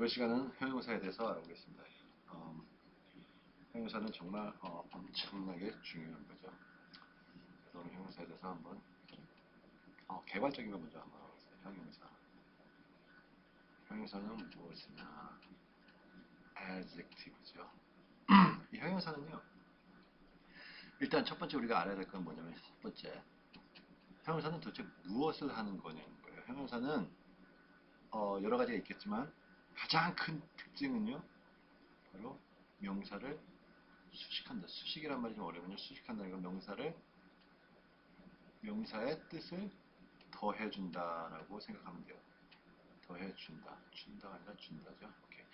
이번 시간은 형용사에 대해서 알아보겠습니다. 음, 형용사는 정말 어, 엄청나게 중요한 거죠. 그래서 오늘 형용사에 대해서 한번 어, 개괄적인 거 먼저 한번 알아보겠습니다. 형용사. 형용사는 무엇이냐? adjective죠. 이 형용사는요. 일단 첫 번째 우리가 알아야 될 건 뭐냐면 첫 번째 형용사는 도대체 무엇을 하는 거냐는 거예요. 형용사는 어, 여러 가지가 있겠지만 가장 큰 특징은요. 바로 명사를 수식한다. 수식이란 말이 좀 어려운요. 수식한다는 건 명사를 명사의 뜻을 더해준다라고 생각하면 돼요. 더해준다. 준다가 아니라 준다죠. 오케이.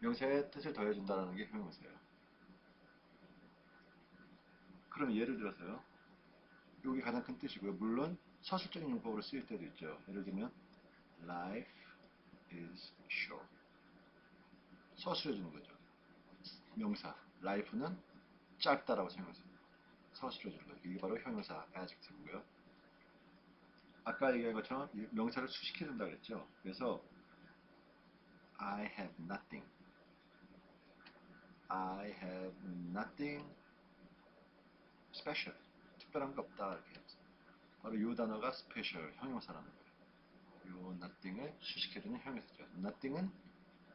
명사의 뜻을 더해준다라는 게 형용사예요. 그럼 예를 들어서요. 여기 가장 큰 뜻이고요. 물론 서술적인 용법으로 쓰일 때도 있죠. 예를 들면 life is short. 서술해 주는 거죠. 명사 life는 짧다라고 생각하세요. 서술해 주는 거죠. 이게 바로 형용사 adjective고요. 아까 얘기한 것처럼 명사를 수식해 준다 그랬죠. 그래서 I have nothing. I have nothing special. 특별한 게 없다 이렇게 바로 이 단어가 special 형용사라는 거예요. 이 nothing을 수식해주는 형용사죠. nothing은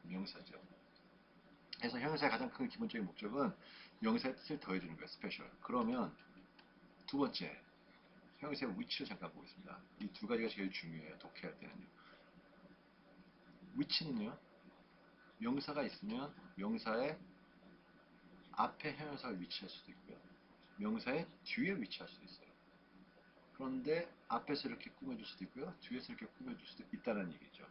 명사죠. 그래서 형용사의 가장 큰 기본적인 목적은 명사의 뜻을 더해주는 거예요. special. 그러면 두 번째 형용사의 위치를 잠깐 보겠습니다. 이 두 가지가 제일 중요해요. 독해할 때는요. 위치는요. 명사가 있으면 명사의 앞에 형용사가 위치할 수도 있고요. 명사의 뒤에 위치할 수도 있어요. 그런데 앞에서 이렇게 꾸며줄 수도 있고요. 뒤에서 이렇게 꾸며줄 수도 있다는 얘기죠.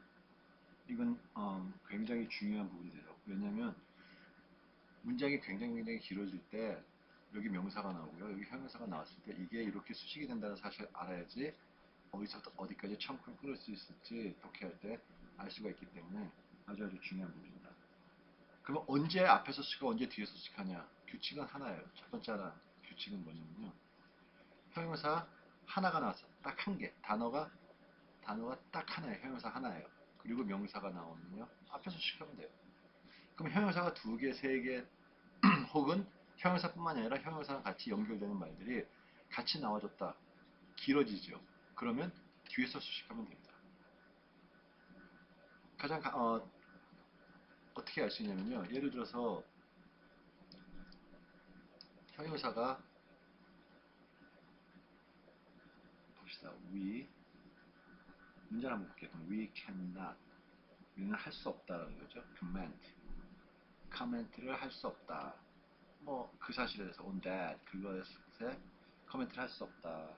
이건 음, 굉장히 중요한 부분이에요. 왜냐하면 문장이 굉장히 굉장히 길어질 때 여기 명사가 나오고요. 여기 형용사가 나왔을 때 이게 이렇게 수식이 된다는 사실을 알아야지 어디서부터 어디까지 청크를 끊을 수 있을지 독해할 때 알 수가 있기 때문에 아주 아주 중요한 부분입니다. 그러면 언제 앞에서 수식하고 언제 뒤에서 수식하냐? 규칙은 하나예요. 첫 번째 하나 규칙은 뭐냐면요. 형용사 하나가 나왔어. 딱 한 개. 단어가 단어가 딱 하나예요. 형용사 하나예요. 그리고 명사가 나오면요. 앞에서 수식하면 돼요. 그럼 형용사가 두 개, 세 개, 혹은 형용사뿐만이 아니라 형용사랑 같이 연결되는 말들이 같이 나와줬다. 길어지죠. 그러면 뒤에서 수식하면 됩니다. 가장 가, 어, 어떻게 알 수 있냐면요. 예를 들어서 형용사가 봅시다. we 문장 한번 볼게요. we cannot 우리는 할 수 없다라는 거죠. Comment를 할 수 없다. 뭐 그 사실에 대해서 on that 그것에 커멘트를 할 수 없다.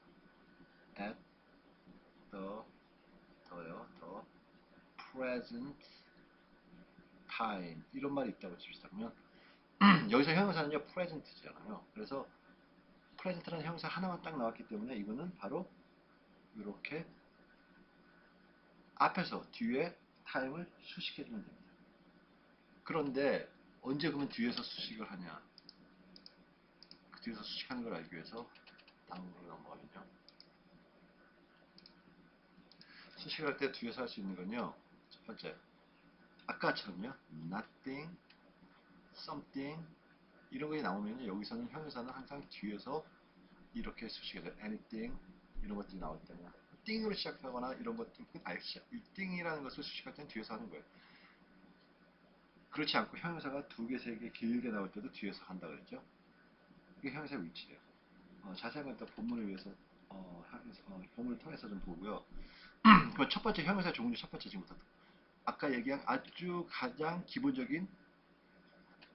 at the 더요. the present time 이런 말이 있다고 칩시다. 그러면 여기서 형용사는요 present잖아요. 그래서 present라는 형용사 하나만 딱 나왔기 때문에 이거는 바로 이렇게 앞에서 뒤에 time을 수식해주면 됩니다. 그런데 언제 그러면 뒤에서 수식을 하냐? 그 뒤에서 수식하는 걸 알기 위해서 다음으로 넘어가면요. 수식을 할때 뒤에서 할 수 있는 건요. 첫 번째, 아까처럼요. nothing, something 이런 게 나오면 여기서는 형용사는 항상 뒤에서 이렇게 수식해서 anything 이런 것들이 나올 때는 띵으로 시작하거나 이런 것들 아예 이 띵이라는 것을 수식할 때는 뒤에서 하는 거예요. 그렇지 않고 형용사가 두 개, 세 개 길게 나올 때도 뒤에서 한다 그랬죠. 이게 형용사 위치예요. 어, 자세한 건또 본문을 위해서 어, 어, 본문을 통해서 좀 보고요. 그럼 첫 번째 형용사 종류 첫 번째 지금부터 아까 얘기한 아주 가장 기본적인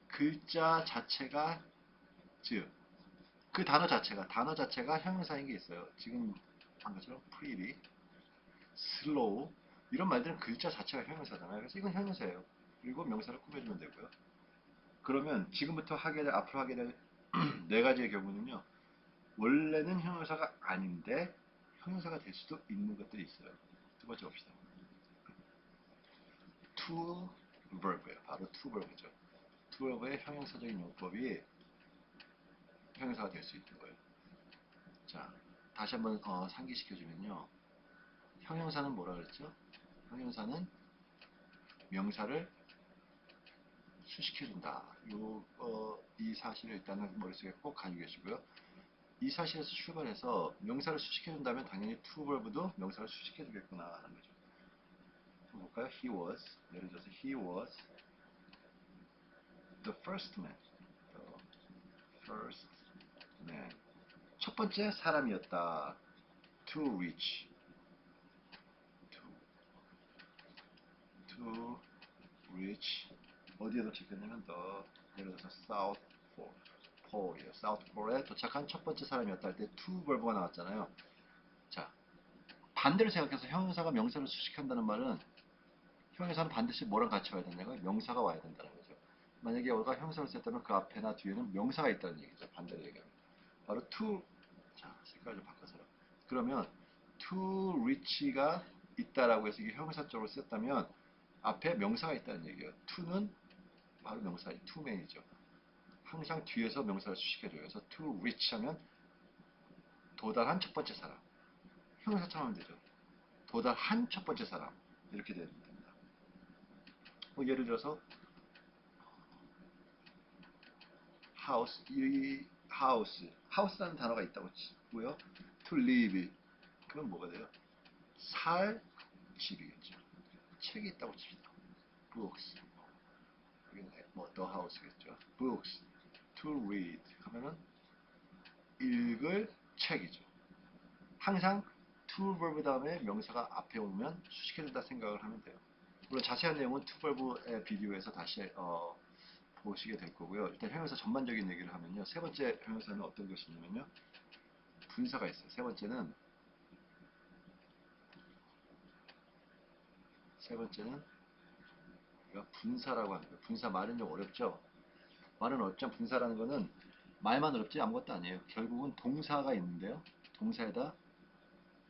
글자 자체가 즉 그 단어 자체가 단어 자체가 형용사인 게 있어요. 지금 한 것처럼 pretty, slow 이런 말들은 글자 자체가 형용사잖아요. 그래서 이건 형용사예요. 그리고 명사를 꾸며주면 되고요. 그러면 지금부터 하게 될 앞으로 하게 될 네 가지의 경우는요. 원래는 형용사가 아닌데 형용사가 될 수도 있는 것들이 있어요. 두 번째 봅시다. to verb예요. 바로 to verb죠. to verb의 형용사적인 용법이 형용사가 될 수 있는 거예요. 자, 다시 한번 어, 상기시켜주면요. 형용사는 뭐라 그랬죠? 형용사는 명사를 수식해준다. 요, 어, 이 사실을 일단은 머릿속에 꼭 가지고 계시고요. 이 사실에서 출발해서 명사를 수식해준다면 당연히 to verb도 명사를 수식해주겠구나 하는 거죠. 볼까요? He was. 예를 들어서 he was the first man. The first man. 첫 번째 사람이었다. To reach. To, to reach. 어디에 도착했냐면 더 예를 들어서 South Pole. Pole이에요. South Pole에 도착한 첫 번째 사람이었다 할 때 to verb가 나왔잖아요. 자, 반대로 생각해서 형용사가 명사를 수식한다는 말은 형용사는 반드시 뭐랑 같이 와야 된다고요? 명사가 와야 된다는 거죠. 만약에 어가 형용사를 썼다면 그 앞에나 뒤에는 명사가 있다는 얘기죠. 반대로 얘기하면. 바로 to 자 색깔 좀 바꿔서 그러면 to reach가 있다라고 해서 이게 형용사 쪽으로 썼다면 앞에 명사가 있다는 얘기예요. to는 바로 명사 to man이죠. 항상 뒤에서 명사를 수식해줘요. 그래서 to reach 하면 도달한 첫 번째 사람. 형용사처럼 하면 되죠. 도달한 첫 번째 사람. 이렇게 되면 됩니다. 뭐 예를 들어서 house, 이 house, house라는 단어가 있다고 치고요. to live, 그럼 뭐가 돼요? 살 집이겠죠. 책이 있다고 칩시다. books, 여기는 뭐 the house겠죠. books, to read 하면은 읽을 책이죠. 항상 to verb 다음에 명사가 앞에 오면 수식해준다 생각을 하면 돼요. 물론 자세한 내용은 to verb의 비디오에서 다시 어, 보시게 될 거고요. 일단 형용사 전반적인 얘기를 하면요. 세 번째 형용사는 어떤 것이냐면요. 분사가 있어요. 세 번째는 세 번째는 우리가 분사라고 하는 거예요. 분사 말은 좀 어렵죠. 말은 어렵죠. 분사라는 거는 말만 어렵지 아무것도 아니에요. 결국은 동사가 있는데요. 동사에다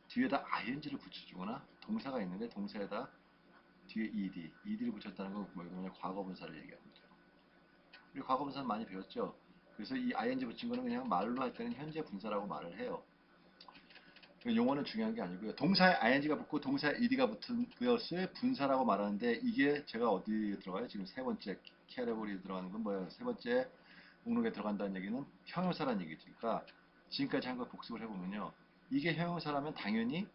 뒤에다 ing를 붙여주거나 동사가 있는데 동사에다 뒤에 ed, ed를 붙였다는 건 뭐냐면 과거 분사를 얘기합니다. 우리 과거 분사는 많이 배웠죠. 그래서 이 ing 붙인 거는 그냥 말로 할 때는 현재 분사라고 말을 해요. 용어는 중요한 게 아니고요. 동사에 ing가 붙고 동사에 ed가 붙은 그것을 분사라고 말하는데 이게 제가 어디에 들어가요? 지금 세 번째 캐러고리에 들어가는 건 뭐예요? 세 번째 목록에 들어간다는 얘기는 형용사라는 얘기죠. 그러니까 지금까지 한걸 복습을 해보면요. 이게 형용사라면 당연히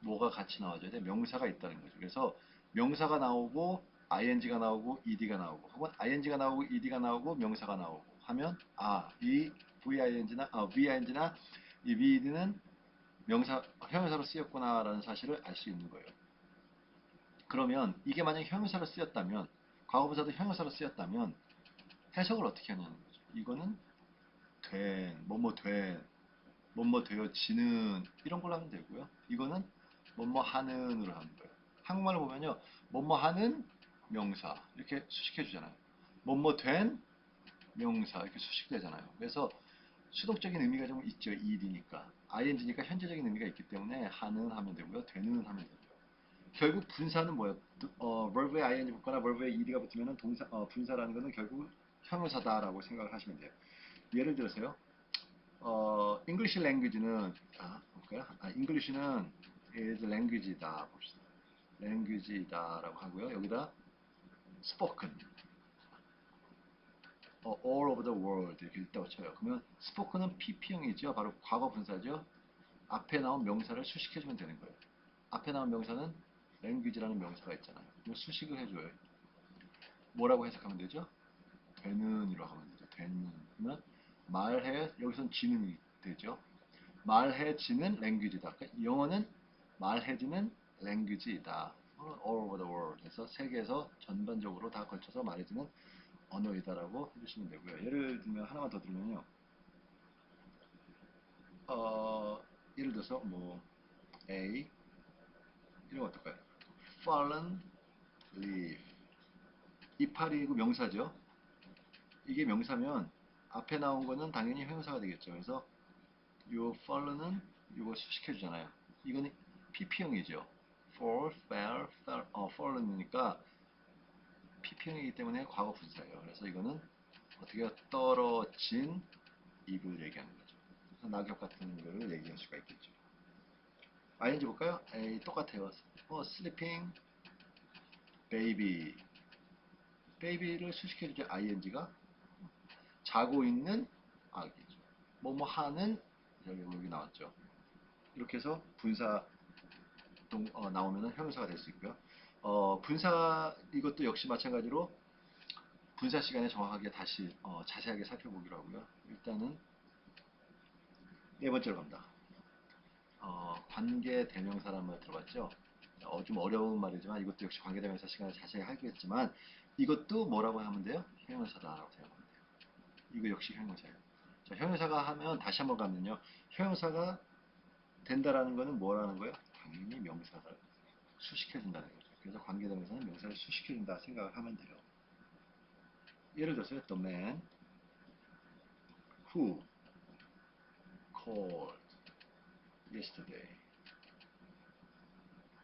뭐가 같이 나와줘야 돼? 명사가 있다는 거죠. 그래서 명사가 나오고 ing가 나오고 ed가 나오고 혹은 ing가 나오고 ed가 나오고 명사가 나오고 하면 아, 이 ving나 아, ving나 이 ved는 명사 형용사로 쓰였구나라는 사실을 알 수 있는 거예요. 그러면 이게 만약 형용사로 쓰였다면 과거분사도 형용사로 쓰였다면 해석을 어떻게 하냐는 거죠. 이거는 된, 뭐뭐 된, 뭐뭐 되어지는 이런 걸로 하면 되고요. 이거는 뭐뭐 하는으로 하는 거예요. 한국말을 보면요. 뭐뭐 하는 명사 이렇게 수식해 주잖아요. 뭐뭐 된 명사 이렇게 수식되잖아요. 그래서 수동적인 의미가 좀 있죠. 일이니까. ing니까 현재적인 의미가 있기 때문에 하는 하면 되고요. 되는 하면 되고요. 결국 분사는 뭐예요? 어, verb에 ing 붙거나 verb에 ed가 붙으면 동사, 어, 분사라는 것은 결국 형용사다라고 생각을 하시면 돼요. 예를 들어서요. 어, English language는 아, 볼까요? 아, English는 is language다 봅시다. language다라고 하고요. 여기다 spoken 어, all over the world 이렇게 있다고 쳐요. 그러면 spoken은 pp형이죠. 바로 과거 분사죠. 앞에 나온 명사를 수식해주면 되는 거예요. 앞에 나온 명사는 language라는 명사가 있잖아요. 이 수식을 해줘요. 뭐라고 해석하면 되죠? 되는이라고 하면 되죠. 되는. 그러면 말해 여기선 지는이 되죠. 말해지는 language다. 그러니까 영어는 말해지는 language이다. all over the world. 그래서 세계에서 전반적으로 다 걸쳐서 말해지는 언어이다라고 해주시면 되고요. 예를 들면 하나만 더 들면요. 어, 예를 들어서 뭐 A 이런 거 어떨까요? fallen leaf 이파리고 명사죠. 이게 명사면 앞에 나온 거는 당연히 형용사가 되겠죠. 그래서 요 fallen은 이거 수식해 주잖아요. 이거는 pp형이죠. fall, fell, fell, 어, fallen이니까 pp형이기 때문에 과거 분사예요. 그래서 이거는 어떻게 떨어진 잎을 얘기하는 거죠. 그래서 낙엽 같은 걸 얘기할 수가 있겠죠. ing 볼까요? 에이, 똑같아요. 어, sleeping baby baby를 수식해주죠. ing가 자고 있는 아기죠. 뭐뭐 하는 여기 여기 나왔죠. 이렇게 해서 분사 동, 어, 나오면은 형용사가 될 수 있고요. 어, 분사 이것도 역시 마찬가지로 분사 시간에 정확하게 다시 어, 자세하게 살펴보기로 하고요. 일단은 네 번째로 갑니다. 어, 관계 대명사라는 말 들어봤죠? 어, 좀 어려운 말이지만 이것도 역시 관계 대명사 시간에 자세히 하겠지만 이것도 뭐라고 하면 돼요? 형용사다라고 생각하면 돼요. 이거 역시 형용사예요. 자, 형용사가 하면 다시 한번 가면요. 형용사가 된다라는 거는 뭐라는 거예요? 당연히 명사를 수식해준다는 거죠. 그래서 관계대명사는 명사를 수식해준다 생각을 하면 돼요. 예를 들어서 the man who called yesterday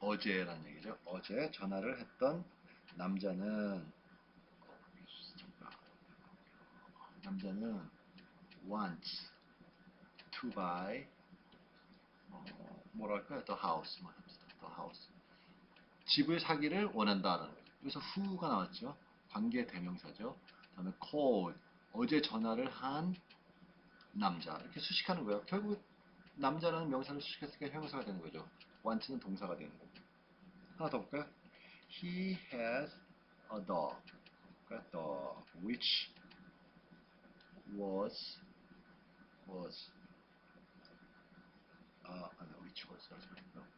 어제라는 얘기죠. 어제 전화를 했던 남자는. 남자는 wants to buy 어, 뭐랄까요? the house 뭐 합시다. the house 집을 사기를 원한다라는 거죠. 그래서 who가 나왔죠. 관계 대명사죠. 그다음에 called 어제 전화를 한 남자 이렇게 수식하는 거예요. 결국 남자라는 명사를 수식했으니까 형용사가 되는 거죠. want는 동사가 되는 거고. 하나 더 볼까요? He has a dog. 그러니까 dog which was was 아, 아니, which was sorry. 어,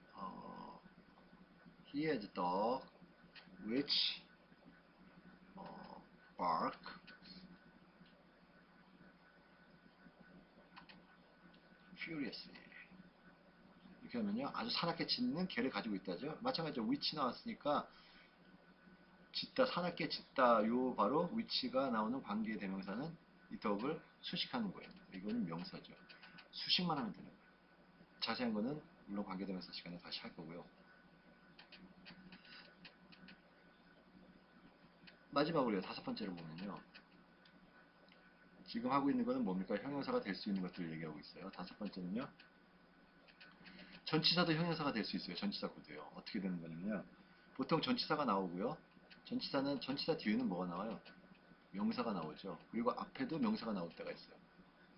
he has a dog which 어, bark furiously. 이렇게 하면요, 아주 사납게 짖는 개를 가지고 있다죠. 마찬가지로 which 나왔으니까 짖다, 사납게 짖다, 요 바로 which가 나오는 관계 대명사는 이 덕을 수식하는 거예요. 이거는 명사죠. 수식만 하면 되는 거예요. 자세한 거는 물론 관계 대명사 시간에 다시 할 거고요. 마지막으로요, 다섯 번째로 보면요. 지금 하고 있는 거는 뭡니까? 형용사가 될 수 있는 것들을 얘기하고 있어요. 다섯 번째는요. 전치사도 형용사가 될 수 있어요. 전치사 구도요. 어떻게 되는 거냐면요. 보통 전치사가 나오고요. 전치사는 전치사 뒤에는 뭐가 나와요? 명사가 나오죠. 그리고 앞에도 명사가 나올 때가 있어요.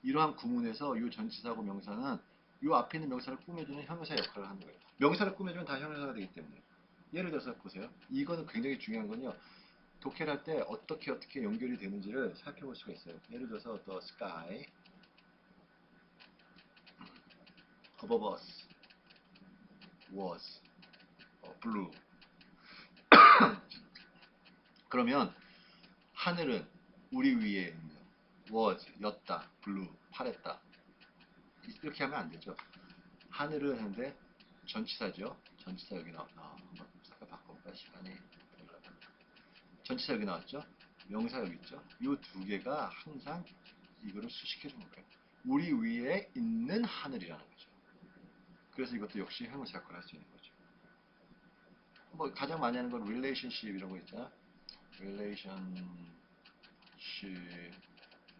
이러한 구문에서 이 전치사하고 명사는 이 앞에 있는 명사를 꾸며주는 형용사 역할을 하는 거예요. 명사를 꾸며주면 다 형용사가 되기 때문에. 예를 들어서 보세요. 이거는 굉장히 중요한 건요. 독해를 할 때 어떻게 어떻게 연결이 되는지를 살펴볼 수가 있어요. 예를 들어서 the sky above us was 어, blue. 그러면 하늘은 우리 위에 있는 was 였다, blue 파랬다. 이렇게 하면 안 되죠. 하늘은 하는데 전치사죠. 전치사 여기 나와. 아, 한번 잠깐 바꿔볼까 시간이. 전치사 여기 나왔죠? 명사 여기 있죠? 이 두 개가 항상 이거를 수식해 주는 거예요. 우리 위에 있는 하늘이라는 거죠. 그래서 이것도 역시 형용사 역할을 할 수 있는 거죠. 뭐 가장 많이 하는 건 relationship 이런 거 있잖아. relationship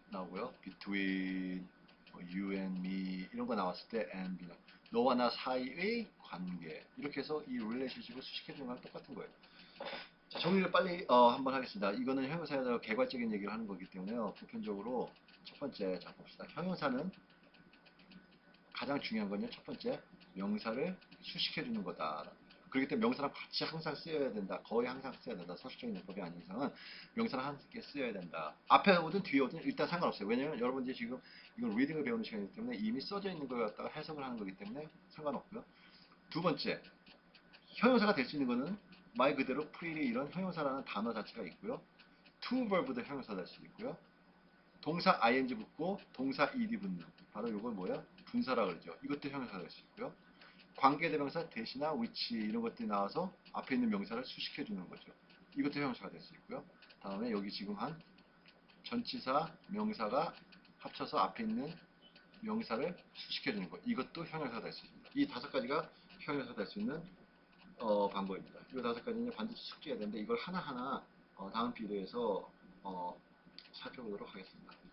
나오고요. between 뭐 you and me 이런 거 나왔을 때 and be 너와 나 사이의 관계 이렇게 해서 이 relationship을 수식해 주는 거랑 똑같은 거예요. 자, 정리를 빨리 어, 한번 하겠습니다. 이거는 형용사에 대한 개괄적인 얘기를 하는 거기 때문에요. 보편적으로 첫 번째 자 봅시다. 형용사는 가장 중요한 건요. 첫 번째 명사를 수식해 주는 거다. 그렇기 때문에 명사랑 같이 항상 쓰여야 된다. 거의 항상 써야 된다. 서술적인 용법이 아닌 이상은 명사랑 함께 쓰여야 된다. 앞에 오든 뒤에 오든 일단 상관없어요. 왜냐면 여러분들이 지금 이건 리딩을 배우는 시간이기 때문에 이미 써져 있는 걸 갖다가 해석을 하는 거기 때문에 상관없고요. 두 번째 형용사가 될 수 있는 거는 말 그대로 pretty 이런 형용사라는 단어 자체가 있고요. to verb도 형용사 될수 있고요. 동사 ing 붙고 동사 ed 붙는 바로 이걸 뭐야? 분사라 그러죠. 이것도 형용사 될수 있고요. 관계대명사 대시나 which 이런 것들이 나와서 앞에 있는 명사를 수식해 주는 거죠. 이것도 형용사가 될 수 있고요. 다음에 여기 지금 한 전치사 명사가 합쳐서 앞에 있는 명사를 수식해 주는 것. 이것도 형용사가 될 수 있습니다. 이 다섯 가지가 형용사가 될 수 있는 어, 방법입니다. 이 다섯 가지는 반드시 숙지해야 되는데 이걸 하나하나 어, 다음 비디오에서 어, 살펴보도록 하겠습니다.